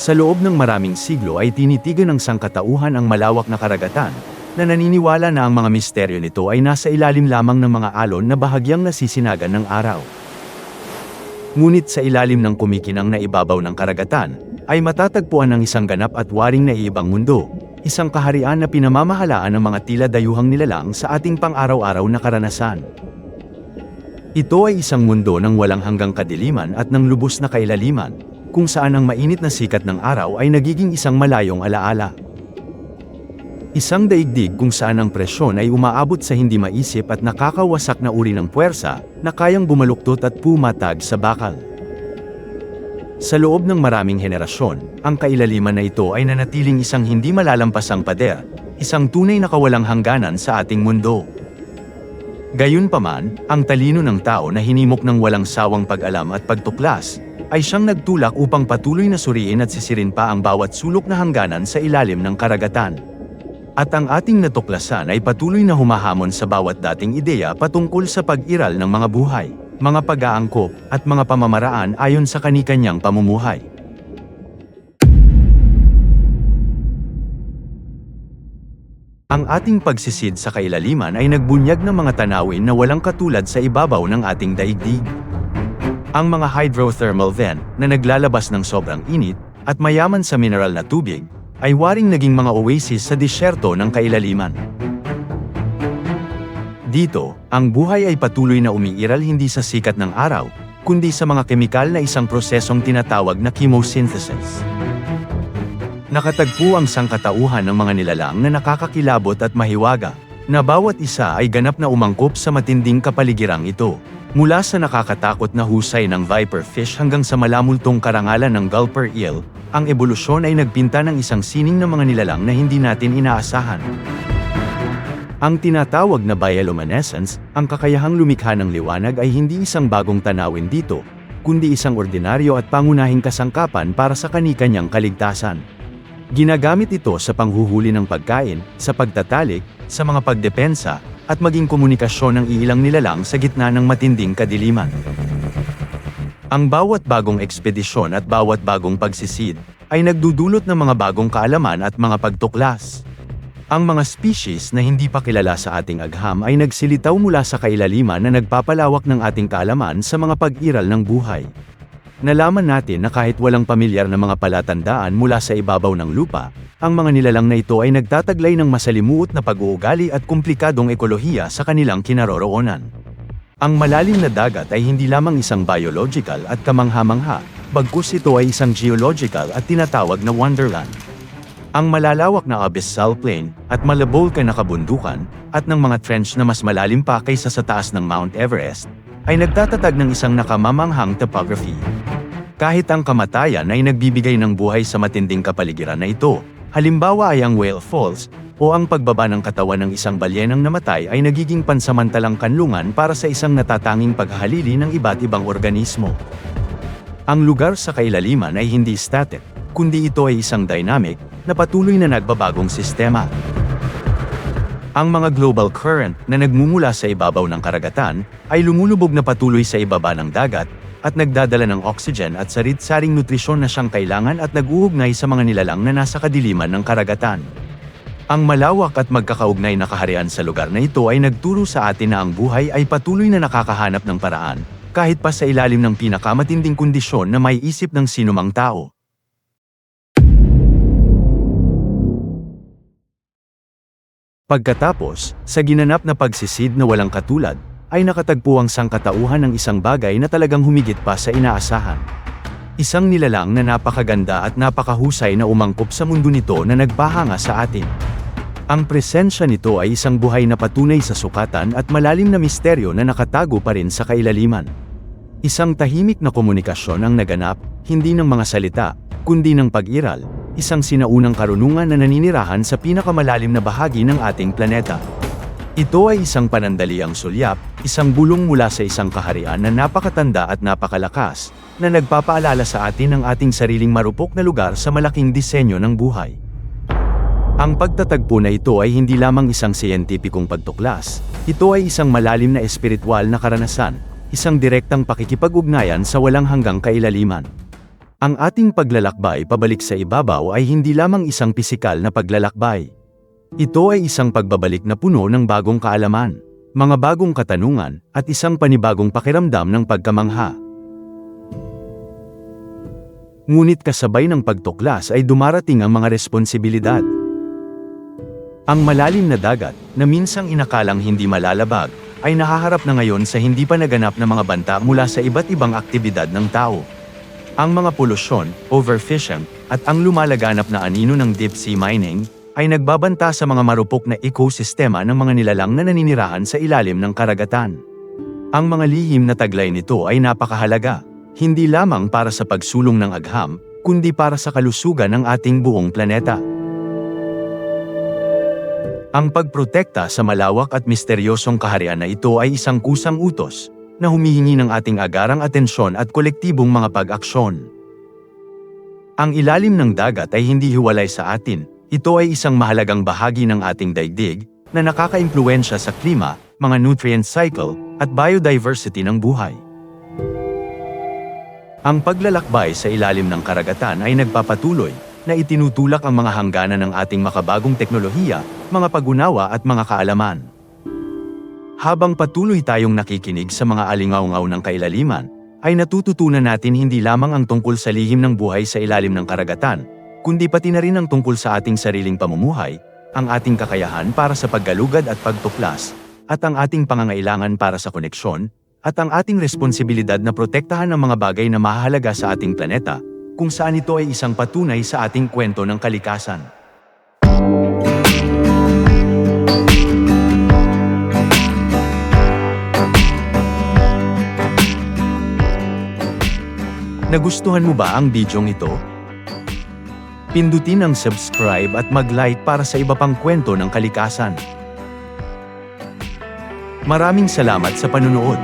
Sa loob ng maraming siglo ay tinitigan ng sangkatauhan ang malawak na karagatan, na naniniwala na ang mga misteryo nito ay nasa ilalim lamang ng mga alon na bahagyang nasisinagan ng araw. Ngunit sa ilalim ng kumikinang na ibabaw ng karagatan, ay matatagpuan ang isang ganap at waring na iibang mundo, isang kaharian na pinamamahalaan ng mga tila dayuhang nilalang sa ating pang-araw-araw na karanasan. Ito ay isang mundo ng walang hanggang kadiliman at ng lubos na kailaliman, kung saan ang mainit na sikat ng araw ay nagiging isang malayong alaala. Isang daigdig kung saan ang presyon ay umaabot sa hindi maisip at nakakawasak na uri ng puwersa, na kayang bumaluktot at pumatag sa bakal. Sa loob ng maraming henerasyon, ang kailaliman na ito ay nanatiling isang hindi malalampasang pader, isang tunay na kawalang hangganan sa ating mundo. Gayunpaman, ang talino ng tao na hinimok ng walang sawang pag-alam at pagtuklas, ay siyang nagtulak upang patuloy na suriin at sisirin pa ang bawat sulok na hangganan sa ilalim ng karagatan. At ang ating natuklasan ay patuloy na humahamon sa bawat dating ideya patungkol sa pag-iral ng mga buhay, mga pag-aangkop, at mga pamamaraan ayon sa kanikanyang pamumuhay. Ang ating pagsisid sa kailaliman ay nagbunyag ng mga tanawin na walang katulad sa ibabaw ng ating daigdig. Ang mga hydrothermal vent na naglalabas ng sobrang init at mayaman sa mineral na tubig ay waring naging mga oasis sa disyerto ng kailaliman. Dito, ang buhay ay patuloy na umiiral hindi sa sikat ng araw, kundi sa mga kemikal na isang prosesong tinatawag na chemosynthesis. Nakatagpo ang sangkatauhan ng mga nilalang na nakakakilabot at mahiwaga, na bawat isa ay ganap na umangkop sa matinding kapaligirang ito. Mula sa nakakatakot na husay ng viper fish hanggang sa malamultong karangalan ng gulper eel, ang ebolusyon ay nagpinta ng isang sining ng mga nilalang na hindi natin inaasahan. Ang tinatawag na bioluminescence, ang kakayahang lumikha ng liwanag ay hindi isang bagong tanawin dito, kundi isang ordinaryo at pangunahing kasangkapan para sa kanikanyang kaligtasan. Ginagamit ito sa panghuhuli ng pagkain, sa pagtatalik, sa mga pagdepensa, at maging komunikasyon ng iilang nilalang sa gitna ng matinding kadiliman. Ang bawat bagong ekspedisyon at bawat bagong pagsisid ay nagdudulot ng mga bagong kaalaman at mga pagtuklas. Ang mga species na hindi pa kilala sa ating agham ay nagsilitaw mula sa kailaliman na nagpapalawak ng ating kaalaman sa mga pag-iral ng buhay. Nalaman natin na kahit walang pamilyar na mga palatandaan mula sa ibabaw ng lupa, ang mga nilalang na ito ay nagtataglay ng masalimuot na pag-uugali at komplikadong ekolohiya sa kanilang kinaroroonan. Ang malalim na dagat ay hindi lamang isang biological at kamangha-mangha, bagkus ito ay isang geological at tinatawag na wonderland. Ang malalawak na abyssal plain at malabolkan na kabundukan at ng mga trench na mas malalim pa kaysa sa taas ng Mount Everest ay nagtatatag ng isang nakamamanghang topography. Kahit ang kamatayan ay nagbibigay ng buhay sa matinding kapaligiran na ito, halimbawa ay ang whale falls, o ang pagbaba ng katawan ng isang balyenang namatay ay nagiging pansamantalang kanlungan para sa isang natatanging paghahalili ng iba't ibang organismo. Ang lugar sa kailaliman ay hindi static, kundi ito ay isang dynamic, na patuloy na nagbabagong sistema. Ang mga global current na nagmumula sa ibabaw ng karagatan ay lumulubog na patuloy sa ibaba ng dagat at nagdadala ng oxygen at sarit-saring nutrisyon na siyang kailangan at nag-uugnay sa mga nilalang na nasa kadiliman ng karagatan. Ang malawak at magkakaugnay na kaharian sa lugar na ito ay nagturo sa atin na ang buhay ay patuloy na nakakahanap ng paraan, kahit pa sa ilalim ng pinakamatinding kondisyon na may isip ng sinumang tao. Pagkatapos, sa ginanap na pagsisid na walang katulad, ay nakatagpo ang sangkatauhan ng isang bagay na talagang humigit pa sa inaasahan. Isang nilalang na napakaganda at napakahusay na umangkop sa mundo nito na nagpahanga sa atin. Ang presensya nito ay isang buhay na patunay sa sukatan at malalim na misteryo na nakatago pa rin sa kailaliman. Isang tahimik na komunikasyon ang naganap, hindi ng mga salita, kundi ng pag-iral, isang sinaunang karunungan na naninirahan sa pinakamalalim na bahagi ng ating planeta. Ito ay isang panandaliang sulyap, isang bulong mula sa isang kaharian na napakatanda at napakalakas, na nagpapaalala sa atin ng ating sariling marupok na lugar sa malaking disenyo ng buhay. Ang pagtatagpo na ito ay hindi lamang isang siyentipikong pagtuklas, ito ay isang malalim na espiritual na karanasan, isang direktang pakikipag-ugnayan sa walang hanggang kailaliman. Ang ating paglalakbay pabalik sa ibabaw ay hindi lamang isang pisikal na paglalakbay. Ito ay isang pagbabalik na puno ng bagong kaalaman, mga bagong katanungan, at isang panibagong pakiramdam ng pagkamangha. Ngunit kasabay ng pagtuklas ay dumarating ang mga responsibilidad. Ang malalim na dagat, na minsang inakalang hindi malalabag, ay nahaharap na ngayon sa hindi pa naganap na mga banta mula sa iba't ibang aktibidad ng tao. Ang mga polusyon, overfishing, at ang lumalaganap na anino ng deep sea mining, ay nagbabanta sa mga marupok na ekosistema ng mga nilalang na naninirahan sa ilalim ng karagatan. Ang mga lihim na taglay nito ay napakahalaga, hindi lamang para sa pagsulong ng agham, kundi para sa kalusugan ng ating buong planeta. Ang pagprotekta sa malawak at misteryosong kaharian na ito ay isang kusang utos na humihingi ng ating agarang atensyon at kolektibong mga pag-aksyon. Ang ilalim ng dagat ay hindi hiwalay sa atin, ito ay isang mahalagang bahagi ng ating daigdig na nakakaimpluensya sa klima, mga nutrient cycle, at biodiversity ng buhay. Ang paglalakbay sa ilalim ng karagatan ay nagpapatuloy na itinutulak ang mga hangganan ng ating makabagong teknolohiya, mga pagunawa at mga kaalaman. Habang patuloy tayong nakikinig sa mga alingaw-ngaw ng kailaliman, ay natututunan natin hindi lamang ang tungkol sa lihim ng buhay sa ilalim ng karagatan, kundi pati na rin ang tungkol sa ating sariling pamumuhay, ang ating kakayahan para sa paggalugad at pagtuklas, at ang ating pangangailangan para sa koneksyon, at ang ating responsibilidad na protektahan ang mga bagay na mahalaga sa ating planeta, kung saan ito ay isang patunay sa ating kwento ng kalikasan. Nagustuhan mo ba ang bidyong ito? Pindutin ang subscribe at mag-like para sa iba pang kwento ng kalikasan. Maraming salamat sa panunood.